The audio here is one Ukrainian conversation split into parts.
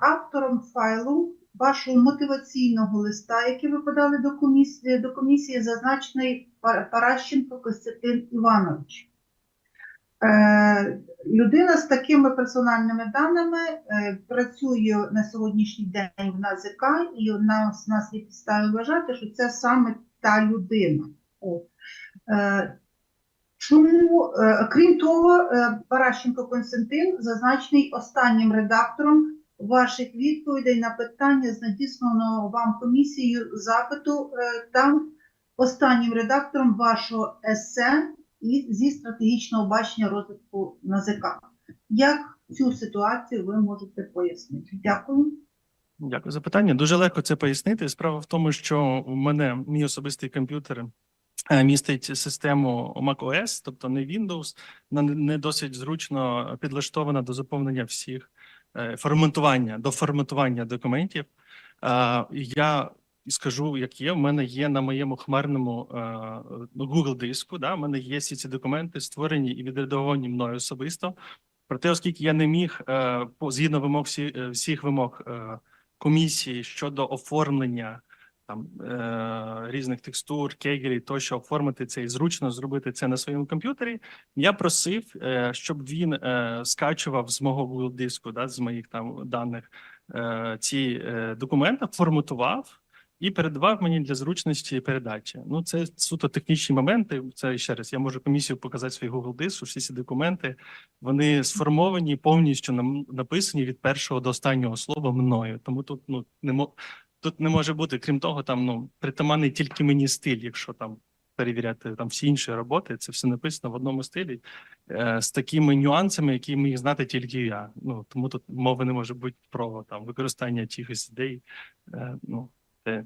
автором файлу вашого мотиваційного листа, який ви подали до комісії, до комісії зазначений Паращенко Костянтин Іванович. Е, людина з такими персональними даними е, працює на сьогоднішній день в НАЗК, і у нас, у нас є підстави вважати, що це саме та людина. От. Е, Чому, крім того, Паращенко Константин зазначений останнім редактором ваших відповідей на питання з надісланого вам комісією запиту. е, Там останнім редактором вашого есе і зі стратегічного бачення розвитку НАЗК. Як цю ситуацію ви можете пояснити? Дякую. Дякую за питання. Дуже легко це пояснити. Справа в тому, що у мене мій особистий комп'ютер е, містить систему macOS, тобто не Windows, вона не досить зручно підлаштована до заповнення всіх е, форматування до форматування документів. Е, Я скажу, як є. У мене є на моєму хмарному е, ну, Google диску. Да, у мене є всі ці документи, створені і відредаговані мною особисто. Проте, оскільки я не міг згідно вимог всі, всіх вимог комісії щодо оформлення там е, різних текстур, кегелів, тощо оформити це і зручно зробити це на своєму комп'ютері. Я просив, е, щоб він е, скачував з мого Google диску, да, з моїх там даних е, ці е, документи, форматував. І передавав мені для зручності передачі. Ну, це суто технічні моменти. Це ще раз. Я можу комісію показати свій Google диск, всі ці документи вони сформовані повністю нам- написані від першого до останнього слова мною. Тому тут ну не тут не може бути. Крім того, там ну притаманний тільки мені стиль, якщо там перевіряти там всі інші роботи, це все написано в одному стилі е, з такими нюансами, які міг знати тільки я. Ну тому тут мови не може бути про там використання чиїхось ідей. Е, ну це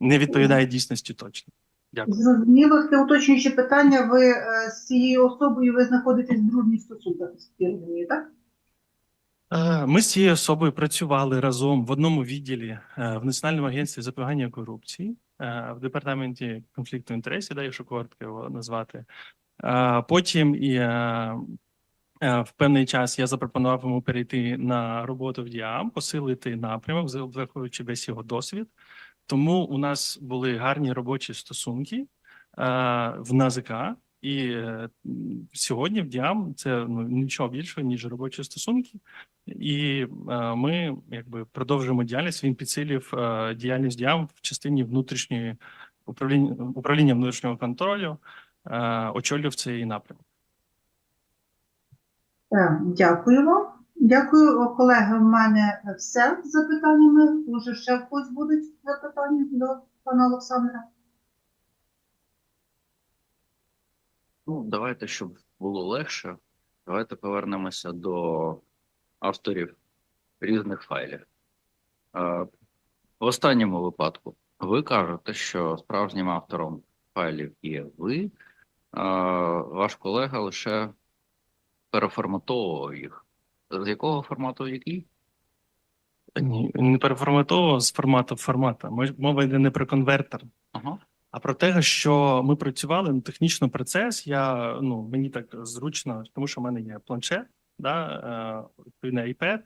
не відповідає дійсності точно. Дякую. Зрозуміло, це уточнююче питання. Ви е, з цією особою ви знаходитесь в дружніх стосунках, так? Е, Ми з цією особою працювали разом в одному відділі е, в Національному агентстві запобігання корупції е, в департаменті конфлікту інтересів, да, якщо коротко його назвати. Потім і в певний час я запропонував йому перейти на роботу в Діам, посилити напрямок, враховуючи весь його досвід. Тому у нас були гарні робочі стосунки в НАЗК. І сьогодні в Діам це ну нічого більшого ніж робочі стосунки, і е, ми якби продовжуємо діяльність. Він підсилив е, діяльність Діам в частині внутрішньої управління управління внутрішнього контролю, е, очолював цей напрямок. Дякую вам. Дякую, колеги. В мене все з запитаннями. Може, ще когось будуть запитання до пана Олександра? Ну, давайте, щоб було легше, давайте повернемося до авторів різних файлів. Е, В останньому випадку ви кажете, що справжнім автором файлів є ви, е, ваш колега лише переформатовував їх. З якого формату який? Ні, не переформатовував з формату в формата. Мова йде не про конвертер, Ага. А про те, що ми працювали на технічний процес. Я ну мені так зручно, тому що в мене є планшет, да, е, відповідно iPad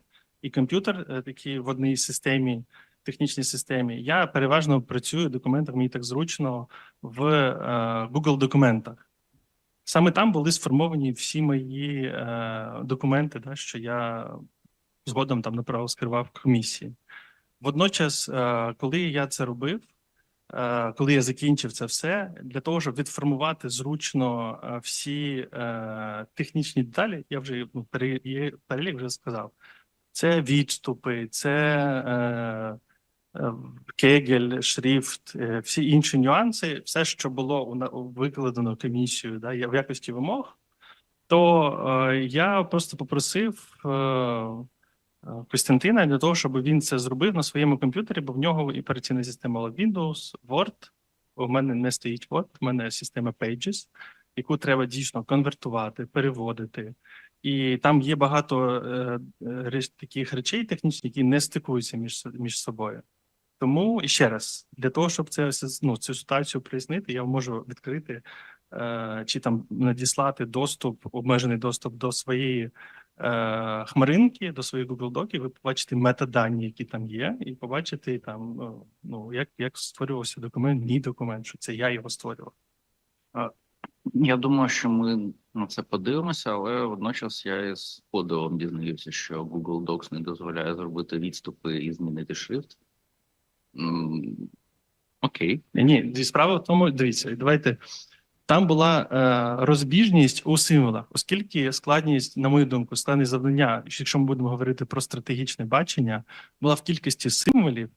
і комп'ютер, е, такий в одній системі, технічній системі. Я переважно працюю в документах. Мені так зручно в е, Google документах. Саме там були сформовані всі мої е, документи, да, що я згодом там направив скривав комісії. Водночас, е, коли я це робив, коли я закінчив це все, для того, щоб відформувати зручно е, всі е, технічні деталі, я вже ну, перелік вже сказав. Це відступи, це е, е, кегель, шрифт, е, всі інші нюанси, все, що було викладено комісією, да, в якості вимог, то е, я просто попросив е, е, Костянтина для того, щоб він це зробив на своєму комп'ютері, бо в нього операційна система Windows, Word. У мене не стоїть Word, у мене система Pages, яку треба дійсно конвертувати, переводити. І там є багато е, е, таких речей технічних, які не стикуються між, між собою. Тому і ще раз, для того, щоб це ну, цю ситуацію прояснити, я можу відкрити е, чи там надіслати доступ, обмежений доступ до своєї е, хмаринки, до своїх Google Доків, ви побачите метадані, які там є, і побачите там, ну, ну як, як створювався документ, мій документ, що це я його створював. Я думаю, що ми на це подивимося, але водночас я із подивом дізнаюся, що Google Docs не дозволяє зробити відступи і змінити шрифт. Окей. Ні, зі справа в тому, дивіться, давайте. Там була е, розбіжність у символах, оскільки складність, на мою думку, складність завдання, якщо ми будемо говорити про стратегічне бачення, була в кількості символів,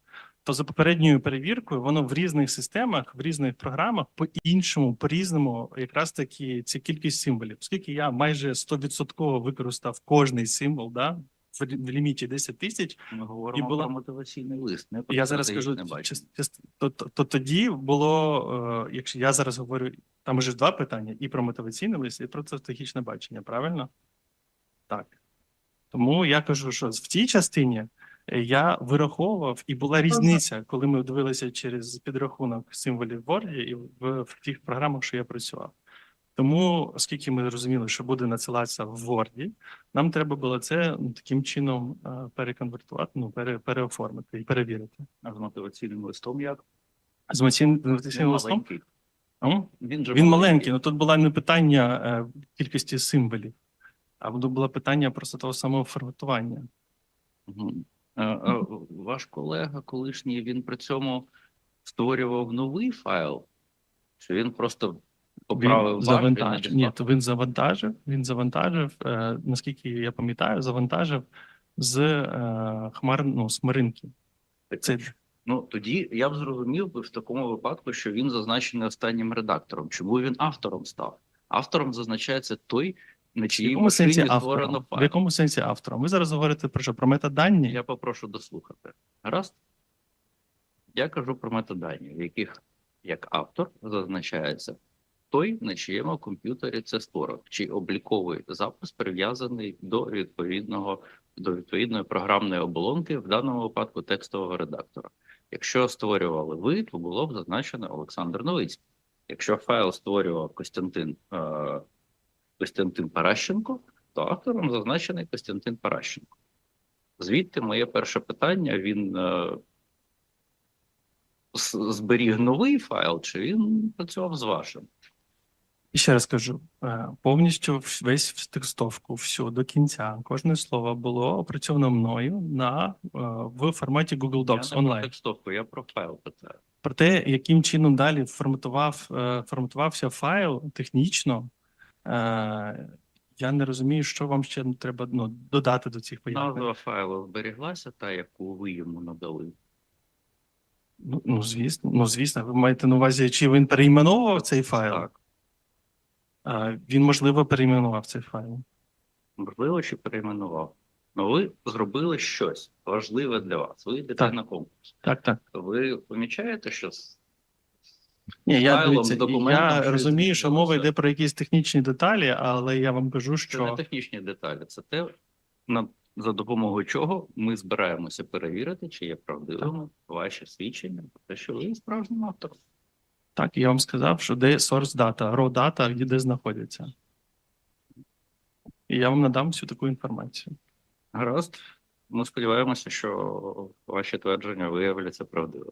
то за попередньою перевіркою воно в різних системах, в різних програмах по-іншому, по-різному, якраз таки ця кількість символів. Оскільки я майже 100% використав кожний символ, да, в, в ліміті 10 тисяч, Ми говоримо була- про мотиваційний лист. Не про я зараз бачення. чис- чис- то, то, то тоді було, е, якщо я зараз говорю, там вже два питання: і про мотиваційний лист, і про стратегічне бачення, правильно? Так. Тому я кажу, що в тій частині е, я вираховував, і була різниця, коли ми дивилися через підрахунок символів в Word і в, в тих програмах, що я працював. Тому, оскільки ми розуміли, що буде надсилатися в Word, нам треба було це ну, таким чином е, переконвертувати, ну, пере, переоформити і перевірити. А з мотиваційним листом як? З мотиваційним листом маленький. Він, він маленький, але тут було не питання е, кількості символів, а було питання просто того самого форматування. Е, Ваш колега колишній, він при цьому створював новий файл, чи він просто поправив він завантажив. Ні, то він завантажив. Він завантажив, е, наскільки я пам'ятаю, завантажив з е, хмар, ну, з. Це Ну тоді я б зрозумів би в такому випадку, що він зазначений останнім редактором. Чому він автором став? Автором зазначається той, на в чиїй якому сенсі створено автором? В якому сенсі автором? Ви зараз говорите про що? Про метадані? Я попрошу дослухати. Гаразд? Я кажу про метадані, в яких як автор зазначається той, на чиєму комп'ютері це створено, чи обліковий запис прив'язаний до відповідного до відповідної програмної оболонки, в даному випадку текстового редактора. Якщо створювали ви, то було б зазначено Олександр Новицький. Якщо файл створював Костянтин, е, Костянтин Паращенко, то автором зазначений Костянтин Паращенко. Звідти моє перше питання: він е, зберіг новий файл, чи він працював з вашим? І ще раз кажу, е, повністю весь в текстовку, всю до кінця, кожне слово було опрацьовано мною на е, в форматі Google я Docs не про онлайн. текстовку, я про файл питаю. Про те, яким чином далі форматував е, форматувався файл технічно, е, я не розумію, що вам ще треба ну, додати до цих пояснень. Назва файлу зберіглася, та, яку ви йому надали. Ну, ну звісно, ну звісно, ви маєте на увазі, чи він перейменовував цей файл? Так, він можливо перейменував цей файл. можливо, чи перейменував. Ну, ви зробили щось важливе для вас. Ви йдете Так. на конкурс. Так, так. Ви помічаєте, що з- Ні, я, файлом, дивіться, я розумію, що мова йде про якісь технічні деталі, але я вам кажу, це не технічні деталі, це те, на, за допомогою чого ми збираємося перевірити, чи є правдивими ваші свідчення про те, що ви є справжнім автором. Так, я вам сказав, що де source data, raw data, де, знаходяться. І я вам надам всю таку інформацію. Гаразд. Ми сподіваємося, що ваші твердження виявляться правдивими.